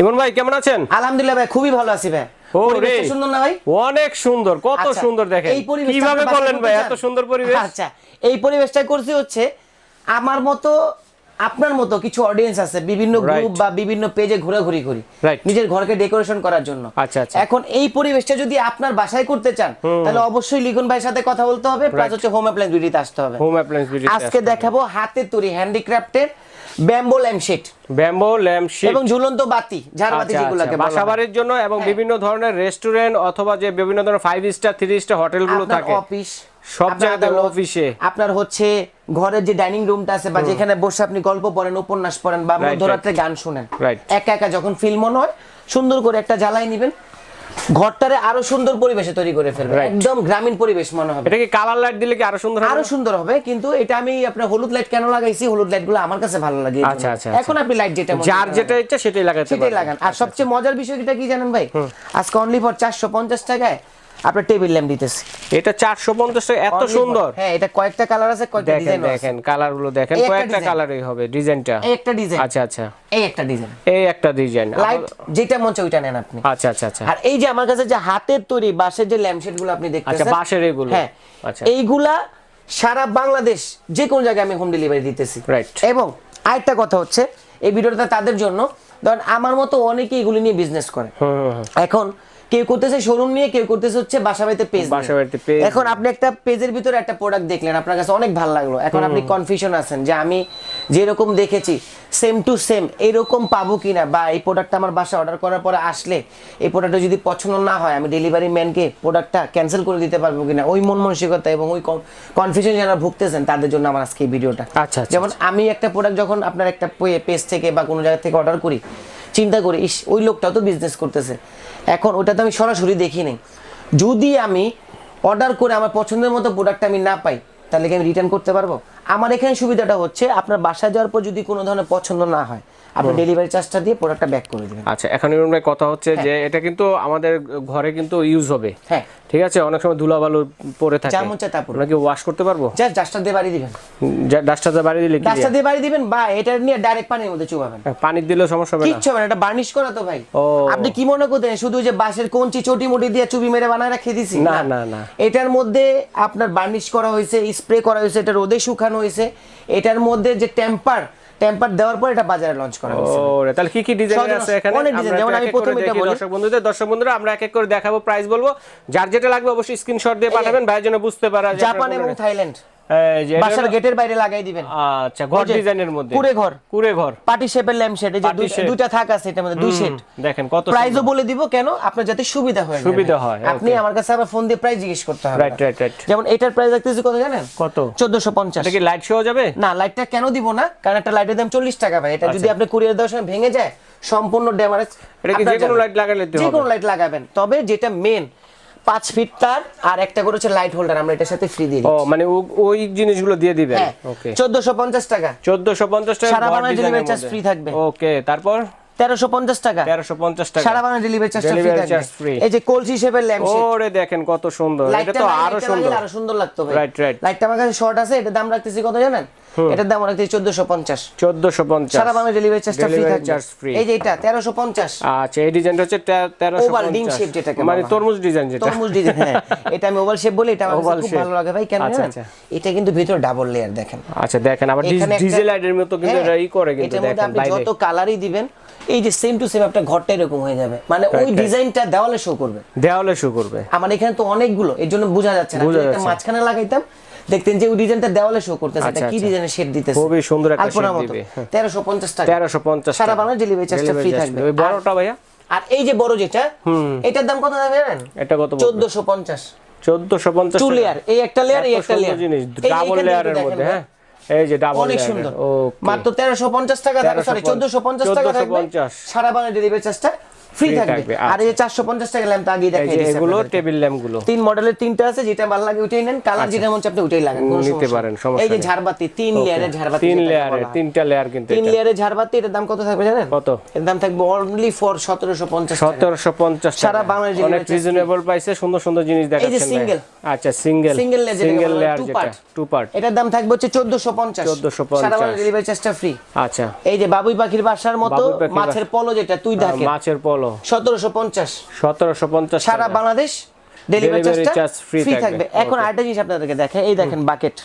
ইমন ভাই কেমন আছেন? আলহামদুলিল্লাহ ভাই খুবই ভালো আছি ভাই। সুন্দর না ভাই? অনেক সুন্দর কত আচ্ছা, সুন্দর দেখেন। কীভাবে করলেন ভাই এত সুন্দর পরিবেশ? আচ্ছা এই পরিবেশটা করছি হচ্ছে আমার মতো আপনার মতো কিছু অডিয়েন্স আছে বিভিন্ন গ্রুপ বা বিভিন্ন পেজে ঘোরাঘুরি করি নিজের ঘরকে ডেকোরেশন করার জন্য। আচ্ছা, আচ্ছা। এখন এই পরিবেশটা যদি আপনার বাসায় করতে চান তাহলে অবশ্যই লিগুন ভাইয়ের সাথে কথা বলতে হবে প্লাস হচ্ছে হোম অ্যাপ্লায়েন্স বিউটিতে আসতে হবে। হোম অ্যাপ্লায়েন্স বিউটি আজকে দেখাবো হাতে তৈরি হ্যান্ডিক্রাফটের bamboo lampshade bamboo lamp sheet এবং ঝুলন্ত বাতি ঝাড়বাতি যেগুলোকে হয়। আচ্ছা, বাসাবাড়ির জন্য এবং হ্যাঁ। বিভিন্ন ধরনের রেস্টুরেন্ট অথবা যে বিভিন্ন ধরনের ফাইভ স্টার থ্রি স্টার হোটেলগুলো থাকে। অফিস সব জায়গাতে অফিসে। আপনার হচ্ছে ঘরের যে ডাইনিং রুমটা আছে বা যেখানে বসে আপনি গল্প পড়েন উপন্যাস পড়েন বা মধ্যরাত্রে গান শুনেন একা একা যখন ফিল মনে হয় সুন্দর করে একটা জ্বালাই নিবেন ঘরটারে আরও সুন্দর পরিবেশে তৈরি করে ফেলবেন একদম গ্রামীণ পরিবেশ মনে হবে। এটা কি কালার লাইট দিলে কি আরও সুন্দর হবে? আরও সুন্দর হবে কিন্তু এটা আমি আপনার হলুদ লাইট কেন লাগাইছি? হলুদ লাইটগুলো আমার কাছে ভালো লাগে আচ্ছা, আচ্ছা, এখন আপনি লাইট যেটা যার যেটা ইচ্ছা সেটাই লাগাতে সেটাই লাগান। আর সবচেয়ে মজার বিষয়টা কি জানেন ভাই? আজকে অনলি ফর চারশো পঞ্চাশ টাকায় আপনার টেবিল ল্যাম্প দিতেছি। এটা চারশো পঞ্চাশ টাকা এত সুন্দর। হ্যাঁ এটা কয়েকটা কালার আছে কয়েকটা ডিজাইন আছে। দেখেন কালারগুলো দেখেন কয়েকটা কালারই হবে ডিজাইনটা। এই একটা ডিজাইন। আচ্ছা আচ্ছা। এই একটা ডিজাইন। এই একটা ডিজাইন। লাইট যেটা মন চায় ওইটা নেন আপনি। আচ্ছা আচ্ছা আচ্ছা। আর এই যে আমার কাছে যে হাতের তৈরি বাঁশের যে ল্যাম্পশেডগুলো আপনি দেখতেছেন আচ্ছা, বাঁশের এগুলো। হ্যাঁ আচ্ছা। এইগুলা সারা বাংলাদেশ যে কোন জায়গায় আমি হোম ডেলিভারি দিতেছি। রাইট এবং আরেকটা কথা হচ্ছে এই ভিডিওটা তাদের জন্য। ধরেন আমার মতো অনেকে এগুলি নিয়ে বিজনেস করে। এখন কেউ করতেছে শোরুম নিয়ে কেউ করতেছে হচ্ছে বাসা বাড়িতে পেজ বাসা বাড়িতে page এখন আপনি একটা পেজের ভিতরে একটা প্রোডাক্ট দেখলেন আপনার কাছে অনেক ভালো লাগল। এখন আপনি কনফিউশন আছেন যে আমি যেরকম দেখেছি সেম টু সেম এরকম পাবো কিনা? বা এই প্রোডাক্টটা আমার বাসা অর্ডার করার পরে আসলে এই প্রোডাক্টটা যদি পছন্দ না হয় আমি ডেলিভারি ম্যানকে প্রোডাক্টটা ক্যান্সেল করে দিতে পারব কিনা? ওই মন মানসিকতা এবং ওই কনফিউশন যারা ভুগতেছেন তাদের জন্য আমার আজকে এই ভিডিওটা আচ্ছা, আচ্ছা, যেমন আমি একটা প্রোডাক্ট যখন আপনার একটা পেজ থেকে বা কোনো জায়গা থেকে অর্ডার করি চিন্তা করি, ইস, ওই লোকটাও তো বিজনেস করতেছে। এখন ওটা তো আমি সরাসরি দেখি নাই। যদি আমি অর্ডার করে আমার পছন্দের মতো প্রোডাক্ট আমি না পাই, তাহলে কি আমি রিটার্ন করতে পারব? আমার এখানে সুবিধাটা হচ্ছে আপনার বাসায় যাওয়ার পর যদি কোনো ধরনের পছন্দ না হয় আপনি ডেলিভারি চার্জটা দিয়ে প্রোডাক্টটা ব্যাক করে দেবেন। আচ্ছা এখন ভাই কথা হচ্ছে যে এটা কিন্তু আমাদের ঘরে কিন্তু ইউজ হবে। হ্যাঁ। ঠিক আছে? অনেক সময় ধুলাবালু পরে থাকে। যা মন চায় তা পরুন। আমরা কি ওয়াশ করতে পারব? জাস্ট ডাস্টার দিয়ে বাড়ি দিবেন। ডাস্টারটা বাড়ি দিলে কি ডাস্টার দিয়ে বাড়ি দিবেন বা এটা নিয়ে ডাইরেক্ট পানির মধ্যে চুবাবেন। পানি দিলেও সমস্যা হবে না। কিচ্ছু হবে না এটা বার্নিশ করা তো ভাই। ও। আপনি কি মনে করতেন শুধু যে বাঁশের কঞ্চি চটি মুটি দিয়ে চুবি মেরে বানায় রেখে দিছি? না, না, না। এটার মধ্যে আপনার বার্নিশ করা হয়েছে স্প্রে করা হয়েছে এটা রোদে শুকানো হয়েছে। এটার মধ্যে যে টেম্পার টেম্পার দেওয়ার পর এটা বাজারে লঞ্চ করা হয়েছে। ওরে তাহলে কি কি ডিজাইন আছে এখানে? অনেক ডিজাইন যেমন আমি প্রথমে এটা বলি। দর্শক বন্ধুদের দর্শক বন্ধুরা আমরা এক এক করে দেখাবো প্রাইস বলব। যার যেটা লাগবে অবশ্যই স্ক্রিনশট দিয়ে পাঠাবেন ভাইয়ের জন্য বুঝতে পারা জাপান এবং থাইল্যান্ড। বাসার গেটের বাইরে লাগাই দিবেন। আচ্ছা ঘর ডিজাইনের মধ্যে। কুঁড়ে ঘর। কুড়ে ঘর। পার্টি শেপের ল্যাম্প শেড এই যে। দুইটা থাক আছে এটার মধ্যে দুই সেট দেখেন কত প্রাইসও বলে দিব কেন? আপনার যাতে সুবিধা হয়। সুবিধা হয়, আপনি আমার কাছে আবার ফোন দিয়ে প্রাইস জিজ্ঞেস করতে হবে। রাইট রাইট রাইট যেমন এটার প্রাইস রাখতেছি কত জানেন? কত? চোদ্দশো পঞ্চাশ। এটা কি লাইট শো যাবে? না লাইটটা কেন দিব না? কারণ একটা লাইটের দাম চল্লিশ টাকা ভাই। এটা যদি আচ্ছা। আপনি কুরিয়ার দেওয়ার সময় ভেঙে যায় সম্পূর্ণ ড্যামারেজ এটা কি যে কোনো লাইট লাগালে যে কোনো লাইট লাগাবেন। তবে যেটা মেন পাঁচ ফিট তার আর একটা করে হচ্ছে লাইট হোল্ডার আমরা এটার সাথে ফ্রি দিই ও মানে ওই জিনিসগুলো দিয়ে দিবেন? হ্যাঁ। ওকে চোদ্দশো পঞ্চাশ টাকা। 1450 টাকা সারা ঘর দিবেন চার্জ free থাকবে। ওকে তারপর? তেরোশো পঞ্চাশ টাকা। 1350 টাকা। সারা Bangla delivery charge free Delivery থাকবে charge free। এই যে কলসি শেপের ল্যাম্প ওরে দেখেন কত সুন্দর। এটা তো আরও সুন্দর। আরও সুন্দর লাগতো ভাই। Right. লাইটটা আমার কাছে শর্ট আছে এটার দাম রাখতেছি কত জানেন? এটার দাম রাখতেছি চোদ্দশো পঞ্চাশ। 1450 সারা বাংলা ডেলিভারি চার্জটা ফ্রি Delivery থাকবে। এই যে এটা তেরোশো পঞ্চাশ। আচ্ছা এই ডিজাইনটা হচ্ছে ওভাল ডিম শেপ 1350 যেটাকে মানে তরমুজ ডিজাইন যেটা। তরমুজ ডিজাইন হ্যাঁ। এটা আমি ওভাল শেপ বলি এটা আমার খুব ভালো লাগে ভাই। কেন আচ্ছা, জানেন? আচ্ছা। এটা কিন্তু ভিতরে ডাবল লেয়ার দেখেন। আচ্ছা দেখেন আবার ডিজেল লাইটের মতো কিন্তু হ্যাঁ, এটা ই করে কিন্তু এটার মধ্যে আপনি যত কালারই দিবেন এই যে সেম টু সেম একটা ঘরটা এরকম হয়ে যাবে। মানে ওই. ডিজাইনটা দেওয়ালে শো করবে। দেওয়ালে শো করবে। আমার এখানে তো অনেকগুলো এর জন্য বোঝা যাচ্ছে না। এটা মাঝখানে লাগাইতাম দেখতেন যে ওই ডিজাইনটা দেওয়ালে শো করতেছে। এটা আচ্ছা, কি আচ্ছা। ডিজাইনের শেড দিতেছে? খুবই সুন্দর একটা মতো। দিবে, হ্যাঁ। 1350 টাকা। 1350 সারা। বাংলায় ডেলিভারি চার্জটা ফ্রি থাকবে। ওই বড়টা ভাইয়া? আর এই যে বড় যেটা এটার দাম কত দাম জানেন এটা কত বলবে? 1450 1450 টু লেয়ার এই একটা লেয়ার এই একটা লেয়ার জিনিস ডাবল লেয়ারের মধ্যে হ্যাঁ। এই যে ডাবল অনেক সুন্দর। মাত্র তেরোশো পঞ্চাশ টাকা থাকবে সরি 1350 চোদ্দশো পঞ্চাশ টাকা থাকবে। সারা বাংলা ডেলিভারি চার্জটা ফ্রি থাকবে। আর এই যে চারশো পঞ্চাশ টাকা ল্যাম্প দেখাই দিয়েছি এগুলো টেবিল ল্যাম্পগুলো। তিন মডেলের তিনটা আছে যেটা ভালো লাগে ওইটাই নেন কালার যেটা মন চায় আপনি ওইটাই লাগান নিতে পারেন, সমস্যা এই যে ঝাড়বাতি তিন লেয়ারের ঝাড়বাতি তিন লেয়ারের তিনটা লেয়ার কিন্তু তিন লেয়ারের ঝাড়বাতি এটার দাম কত থাকবে জানেন? কত? এর দাম থাকবে অনলি ফর সতেরোশো পঞ্চাশ সতেরোশো পঞ্চাশ সারা বাংলায় অনেক রিজনেবল প্রাইসে সুন্দর সুন্দর জিনিস এই যে সিঙ্গেল আচ্ছা সিঙ্গেল layer যেটাকে সিঙ্গেল লেয়ার যেটা টু পার্ট এটার দাম থাকবে হচ্ছে চোদ্দশো পঞ্চাশ। 1450 সারা ডেলিভারি চার্জটা ফ্রি আচ্ছা। এই যে বাবুই পাখির বাসার মতো মাছের পলো যেটা তুই দেখে। মাছের পলো। সতেরোশো পঞ্চাশ। সতেরোশো পঞ্চাশ সারা বাংলাদেশ ডেলিভারি ফ্রি থাকবে। এখন আরেকটা জিনিস আপনাদেরকে দেখে এই দেখেন বাকেট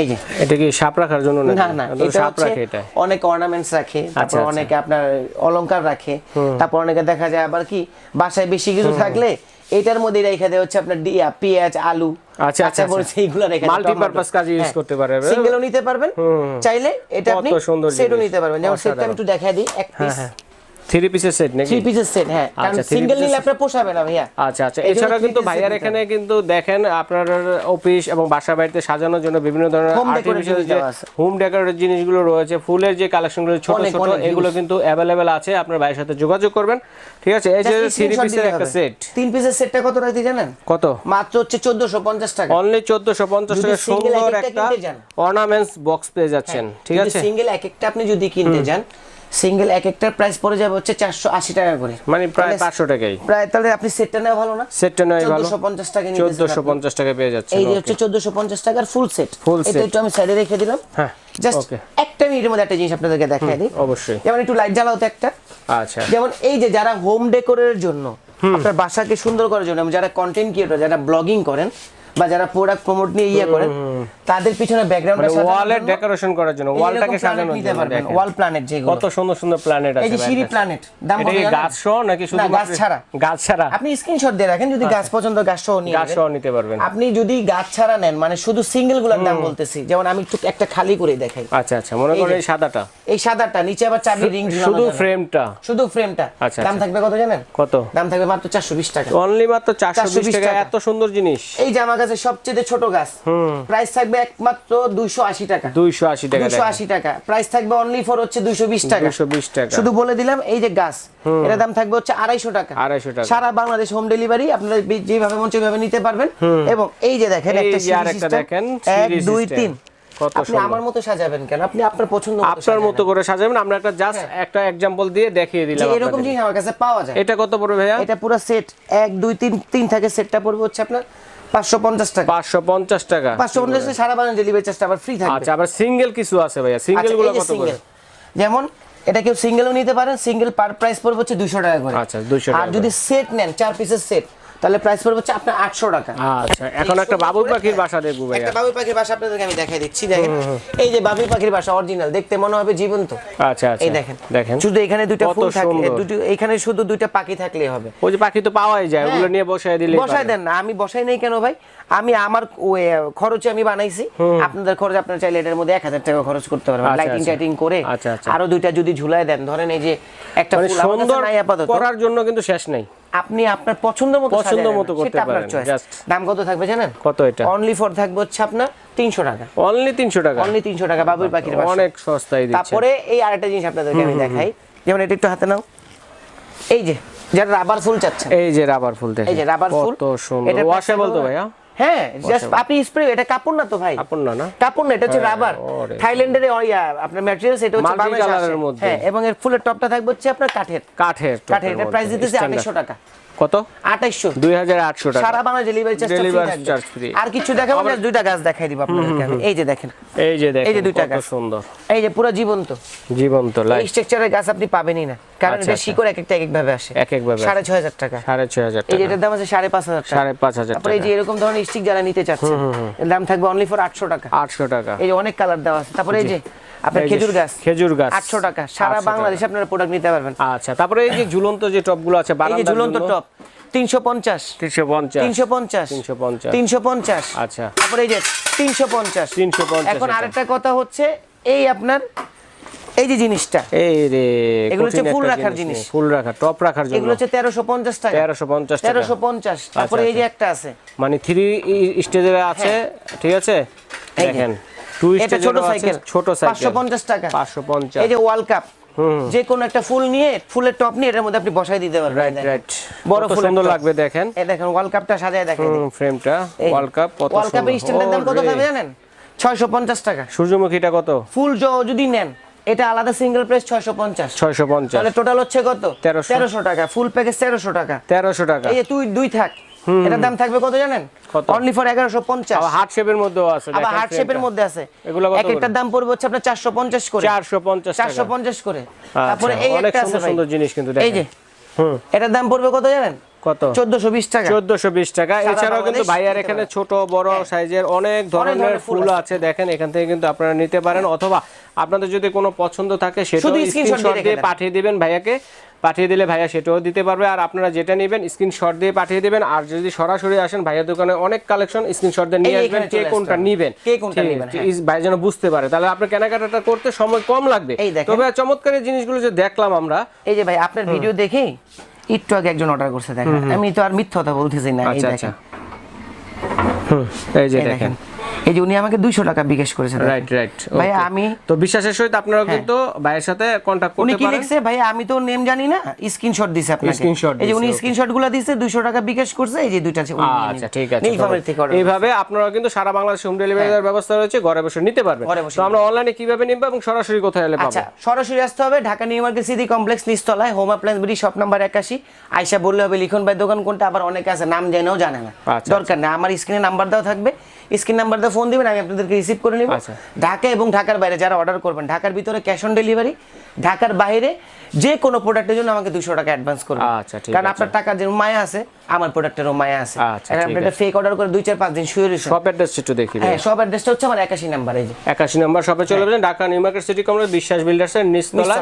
এই যে। এটা কি সাপ রাখার জন্য না না এটা সাপ রাখে এটা। অনেকে অর্নামেন্টস রাখে। তারপর আচ্ছা। অনেকে আপনার অলংকার রাখে। তারপর অনেকে দেখা যায় আবার কি বাসায় বেশি কিছু থাকলে এটার মধ্যে রেখে দেওয়া হচ্ছে আপনার ডিয়া পেঁয়াজ আলু। আচ্ছা, আচ্ছা, মরিচ এইগুলো রেখে Multi-purpose কাজে ইউজ করতে পারবে। সিঙ্গেলও নিতে পারবেন। চাইলে এটা আপনি সেটও নিতে পারবেন। যেমন সেটটা আমি একটু দেখাই দিই এক পিস থ্রি পিসের সেট নাকি? থ্রি পিসের সেট হ্যাঁ। কারণ আচ্ছা, সিঙ্গেল নিলে আপনার পোষাবে না ভাইয়া। আচ্ছা আচ্ছা। এছাড়া কিন্তু ভাইয়ার এখানে কিন্তু দেখেন আপনার অফিস এবং বাসা বাড়িতে সাজানোর জন্য বিভিন্ন ধরনের আর্টিফিশিয়াল যে হোম ডেকোরেটের জিনিসগুলো রয়েছে ফুলের যে কালেকশনগুলো ছোট ছোট এগুলো কিন্তু অ্যাভেলেবেল আছে। আপনার ভাইয়ের সাথে যোগাযোগ করবেন। ঠিক আছে এই যে থ্রি পিসের একটা সেট তিন পিসের সেটটা কত রাখতে জানেন? কত? মাত্র হচ্ছে চোদ্দশো পঞ্চাশ টাকা। অনলি চোদ্দশো পঞ্চাশ যদি টাকা সুন্দর একটা। অর্নামেন্টস বক্স পেয়ে যাচ্ছেন। ঠিক আছে? সিঙ্গেল এক একটা আপনি যদি কিনতে যান সিঙ্গেল এক একটার প্রাইস পড়ে যাবে হচ্ছে চারশো আশি টাকা করে। মানে প্রায় পাঁচশো টাকাই। প্রায় তাহলে আপনি সেটটা নেওয়া ভালো না? সেটটা নয় ভালো। চোদ্দশো পঞ্চাশ টাকা চোদ্দশো পঞ্চাশ টাকা পেয়ে যাচ্ছে এই হচ্ছে চোদ্দশো পঞ্চাশ টাকার ফুল সেট এটা set। একটু আমি সাইডে রেখে দিলাম। হ্যাঁ জাস্ট একটা মিনিটের মধ্যে একটা জিনিস আপনাদেরকে দেখাই দিই। অবশ্যই। যেমন একটু লাইট জ্বালাও তো একটা। আচ্ছা। যেমন এই যে যারা হোম ডেকোরের জন্য আপনার বাসাকে সুন্দর করার জন্য যারা কন্টেন্ট ক্রিয়েটর যারা ব্লগিং করেন বা যারা প্রোডাক্ট প্রমোট নিয়ে ইয়ে করেন তাদের পিছনে ব্যাকগ্রাউন্ড মানে ওয়ালের ডেকোরেশন করার জন্য ওয়ালটাকে সাজানোর নিতে জন্য পারবেন ওয়াল প্ল্যানেট যেগুলো। কত সুন্দর সুন্দর প্ল্যানেট আছে এই যে সিঁড়ি প্ল্যানেট দাম কত গাছ সহ নাকি শুধু গাছ ছাড়া। গাছ ছাড়া। আপনি স্ক্রিনশট দিয়ে রাখেন যদি গাছ পছন্দ গাছ সহ নিয়ে গাছ। সহ নিতে পারবেন। আপনি যদি গাছ ছাড়া নেন মানে শুধু সিঙ্গেলগুলোর দাম বলতেছি যেমন আমি একটু একটা খালি করে দেখাই। আচ্ছা আচ্ছা মনে করেন এই সাদাটা। এই সাদাটা নিচে আবার চাবি রিং শুধু ফ্রেমটা শুধু ফ্রেমটা আচ্ছা, দাম আচ্ছা। থাকবে কত জানেন? কত? দাম থাকবে মাত্র চারশো বিশ টাকা। অনলি মাত্র চারশো 420 টাকা। এত সুন্দর জিনিস। এই আমার কাছে সবচেয়ে ছোট গাছ। প্রাইস থাকবে একমাত্র দুইশো আশি টাকা। দুইশো আশি টাকা দুইশো আশি টাকা। প্রাইস থাকবে অনলি ফর হচ্ছে দুইশো বিশ টাকা। দুইশো বিশ টাকা। শুধু বলে দিলাম এই যে গাছ এটার দাম থাকবে হচ্ছে আড়াইশো টাকা। 250 টাকা। সারা বাংলাদেশ হোম ডেলিভারি আপনারা যেভাবে মন চায় নিতে পারবেন। এবং এই যে দেখেন একটা দেখেন, এক দুই তিন। আপনি আমার মতো সাজাবেন কেন? আপনি আপনার পছন্দ আপনার মতো করে সাজাবেন আমরা একটা জাস্ট একটা এক্সাম্পল দিয়ে দেখিয়ে দিলাম এরকম জিনিস আমার কাছে পাওয়া যায়। এটা কত পড়বে ভাইয়া? এটা পুরো সেট এক দুই তিন তিন থাকে সেটটা পড়বে হচ্ছে আপনার পাঁচশো পঞ্চাশ টাকা। পাঁচশো পঞ্চাশ টাকা। পাঁচশো পঞ্চাশ টাকা সারা বাংলা ডেলিভারি চার্জটা আবার ফ্রি থাকবে। আচ্ছা আবার সিঙ্গেল কিছু আছে ভাইয়া? সিঙ্গেল আচ্ছা, গুলো কত করে? যেমন এটা কেউ সিঙ্গেলও নিতে পারেন সিঙ্গেল পার প্রাইস পড়বে হচ্ছে দুশো টাকা করে। আচ্ছা, 200 টাকা আর যদি সেট নেন চার পিসের সেট তাহলে প্রাইস পড়বে হচ্ছে আপনার আটশো টাকা। আচ্ছা এখন একটা বাবু পাখির বাসা দেখব ভাইয়া। একটা বাবুই পাখির বাসা আপনাদেরকে আমি দেখাই দিচ্ছি দেখেন। এই যে বাবুই পাখির বাসা অরিজিনাল দেখতে মনে হবে জীবন্ত। আচ্ছা আচ্ছা। এই দেখেন দেখেন। শুধু এখানে দুইটা ফুল থাকলে। দুটো এখানে শুধু দুইটা পাখি থাকলেই হবে। ওই যে পাখি তো পাওয়াই যায় ওগুলো নিয়ে বসায় দিলে হ্যাঁ। বসাই দেন না আমি বসাই নেই কেন ভাই? আমি আমার খরচে আমি বানাইছি। আপনাদের খরচ আপনার চাইলে এটার মধ্যে এক হাজার টাকা খরচ করতে পারবেন। আচ্ছা, লাইটিং আচ্ছা। টাইটিং করে আচ্ছা, আচ্ছা। আরও দুইটা যদি ঝুলায় দেন ধরেন এই যে একটা মানে ফুল সুন্দর নাই আপাতত। করার জন্য কিন্তু শেষ নেই। আপনি আপনার পছন্দ মতো পছন্দ মতো করতে পারেন, দাম কত থাকবে জানেন? কত এটা? অনলি ফর থাকবে হচ্ছে আপনার তিনশো টাকা। অনলি তিনশো টাকা। অনলি তিনশো টাকা বাবুই পাখির পাশে অনেক সস্তায় দিচ্ছে তারপরে এই আরেকটা জিনিস আপনাদেরকে আমি দেখাই। যেমন এটা একটু হাতে নাও। এই যে যারা রাবার ফুল চাচ্ছে এই যে রাবার ফুল দেখেন। এই যে রাবার ফুল। কত সুন্দর ওয়াশেবল তো ভাইয়া? হ্যাঁ জাস্ট আপনি স্প্রে এটা কাপড় না তো ভাই? কাপড় না না? কাপড় না এটা হচ্ছে রাবার থাইল্যান্ডের ইয়া আপনার ম্যাটেরিয়ালস এটা হচ্ছে Multi বাংলাদেশে colour-এর আসে। মধ্যে। হ্যাঁ এবং এর ফুলের টপটা থাকবে হচ্ছে আপনার কাঠের। কাঠের কাঠের এটা প্রাইস দিতেছে Standard। আড়াইশো টাকা। কত? আটাইশো দুই হাজার আটশো টাকা। সারা Bangla delivery charge Delivery charge free। আর কিছু দেখাবো না দুইটা গাছ দেখাই দিব আপনাদেরকে আমি। এই যে দেখেন। এই যে দেখেন এই যে দুইটা গাছ। সুন্দর। এই যে পুরো জীবন্ত। জীবন্ত এই স্ট্রাকচারের গাছ আপনি পাবেনই না। কারণ আচ্ছা, এটা আচ্ছা। শিকড় এক একটা এক এক ভাবে আসে। এক এক ভাবে সাড়ে ছয় হাজার টাকা। সাড়ে ছয় হাজার এই যে এটার দাম আছে সাড়ে পাঁচ হাজার টাকা। সাড়ে পাঁচ হাজার এই যে এরকম ধরনের স্টিক যারা নিতে চাচ্ছে এর দাম থাকবে অনলি ফর আটশো টাকা। আটশো টাকা। এই যে অনেক কালার দেওয়া আছে। তারপরে এই যে আপনার খেজুর গাছ। খেজুর গাছ। আটশো টাকা। সারা বাংলাদেশে আপনারা প্রোডাক্ট নিতে পারবেন। আচ্ছা তারপরে এই যে ঝুলন্ত যে টপগুলো আছে এই যে ঝুলন্ত টপ তিনশো পঞ্চাশ। 350 তিনশো পঞ্চাশ। 350 তিনশো পঞ্চাশ। আচ্ছা। তারপরে এই যে তিনশো পঞ্চাশ। 350 এখন আরেকটা কথা হচ্ছে এই আপনার এই যে জিনিসটা। এই রে এগুলো হচ্ছে ফুল রাখার জিনিস। ফুল রাখা টপ রাখার জন্য। এগুলো হচ্ছে তেরোশো পঞ্চাশ টাকা। 1350 টাকা। তেরোশো পঞ্চাশ। তারপরে এই যে একটা আছে। মানে থ্রি স্টেজের আছে ঠিক আছে? দেখেন। এটা ছোট সাইকেল ছোট সাইকেল পঞ্চাশ টাকা। পাঁচশো পঞ্চাশ। এই যে ওয়ার্ল্ড কাপ যে কোনো একটা ফুল নিয়ে ফুলের টপ নিয়ে এটার মধ্যে আপনি বসাই দিতে পারবেন রাইট রাইট বড় ফুলের সুন্দর লাগবে দেখেন। এই দেখেন ওয়ার্ল্ড কাপটা সাজায় দেখেন। ফ্রেমটা ওয়ার্ল্ড কাপ কত ওয়ার্ল্ড কাপের স্ট্যান্ডের দাম কত। থাকবে জানেন? ছয়শো পঞ্চাশ টাকা। সূর্যমুখীটা কত? ফুল যদি নেন এটা আলাদা সিঙ্গেল প্রাইস ছয়শো পঞ্চাশ। ছয়শো পঞ্চাশ। তাহলে টোটাল হচ্ছে কত? 1300 তেরোশো টাকা ফুল প্যাকেজ তেরোশো টাকা। তেরোশো টাকা। এই তুই দুই থাক। এটার দাম থাকবে কত জানেন? অনলি ফর এগারোশো পঞ্চাশ। আবার হার্ট শেপের মধ্যেও আছে আবার হার্ট শেপের মধ্যে আছে। এগুলো কত এক একটার দাম পড়বে হচ্ছে আপনার চারশো পঞ্চাশ করে। 450 টাকা। চারশো পঞ্চাশ করে। আচ্ছা, তারপরে এই একটা আছে সুন্দর জিনিস কিন্তু এই যে। হুম। এটার দাম পড়বে কত জানেন? কত? চোদ্দশো বিশ টাকা। চোদ্দশো বিশ টাকা। এছাড়াও কিন্তু ভাইয়ার এখানে ছোট বড় সাইজের অনেক ধরনের ফুল আছে। দেখেন এখান থেকে কিন্তু আপনারা নিতে পারেন। অথবা আপনাদের যদি কোনো পছন্দ থাকে দিয়ে স্ক্রিনশট দিয়ে পাঠিয়ে দিবেন ভাইয়াকে। পাঠিয়ে দিলে ভাইয়া সেটাও দিতে পারবে। আর আপনারা যেটা নেবেন স্ক্রিনশট দিয়ে পাঠিয়ে দেবেন। আর যদি সরাসরি আসেন ভাইয়ার দোকানে অনেক কালেকশন স্ক্রিনশট দিয়ে নিয়ে আসবেন কে কোনটা। নিবেন। কে কোনটা নিবেন, হ্যাঁ। ভাই যেন বুঝতে পারে। তাহলে আপনার কেনাকাটাটা করতে সময় কম লাগবে। তবে চমৎকার এই জিনিসগুলো যে দেখলাম আমরা। এই যে ভাই আপনার ভিডিও দেখে একটু আগে একজন অর্ডার করছে দেখেন। আমি তো আর মিথ্যা কথা বলতেছি না এই আচ্ছা আচ্ছা। দেখেন। হুম এই যে দেখেন। এই যে উনি আমাকে দুইশো টাকা বিকাশ করেছে দেখেন। রাইট রাইট ভাই আমি তো বিশ্বাসের সহিত আপনারা কিন্তু ভাইয়ের সাথে কন্টাক্ট উনি কি লিখছে? ভাই আমি তো নেম জানি না স্ক্রিনশট দিছে আপনাকে। Screenshot এই যে উনি দিছে, স্ক্রিনশটগুলো দিছে 200 টাকা বিকাশ করছে এই যে দুইটা আছে আচ্ছা ঠিক আছে নীলফামারী থেকে order এইভাবে আপনারা কিন্তু সারা বাংলাদেশ হোম ডেলিভারি দেওয়ার ব্যবস্থা রয়েছে ঘরে বসে নিতে পারবেন। তো আমরা অনলাইনে কীভাবে নিব এবং সরাসরি কোথায় এলে পাবো? আচ্ছা সরাসরি আসতে হবে Dhaka New Market City Complex নিচতলায় Home Appliance BD shop number একাশি। আইসা বললে হবে লিখন ভাই দোকান কোনটা? আবার অনেকে আছে নাম জেনেও জানে না। আচ্ছা, দরকার নেই আমার স্ক্রিনে নাম্বার দেওয়া থাকবে। স্ক্রিন নাম্বার দিয়ে ফোন দিবেন আমি আপনাদেরকে রিসিভ করে নিব। আচ্ছা। ঢাকা এবং ঢাকার বাইরে যারা অর্ডার করবেন ঢাকার ভিতরে ক্যাশ অন ডেলিভারি ঢাকার বাইরে যে কোনো প্রোডাক্টের জন্য আমাকে দুশো টাকা অ্যাডভান্স করবেন। আচ্ছা, ঠিক কারণ। আপনার টাকা যে মায়া আছে আমার প্রোডাক্টেরও মায়া আছে। আচ্ছা, আপনি একটা ফেক অর্ডার করে দুই চার পাঁচ দিন শুয়ে রয়েছেন। শপ অ্যাড্রেস একটু দেখি হ্যাঁ সব অ্যাড্রেসটা হচ্ছে আমার একাশি নাম্বার এই যে। একাশি নম্বর শপে চলে যাবেন Dhaka New Market City Complex Biswas বিল্ডার্সের নিচতলা।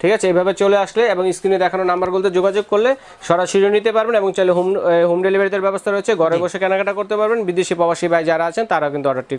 ঠিক আছে এইভাবে চলে আসলে এবং স্ক্রিনে দেখানো নাম্বারগুলোতে যোগাযোগ করলে সরাসরি নিতে পারবেন এবং চাইলে হোম হোম ডেলিভারিতে ব্যবস্থা রয়েছে। ঘরে বসে কেনাকাটা করতে পারবেন। বিদেশি প্রবাসী ভাই যারা আছেন তারাও কিন্তু অর্ডারটি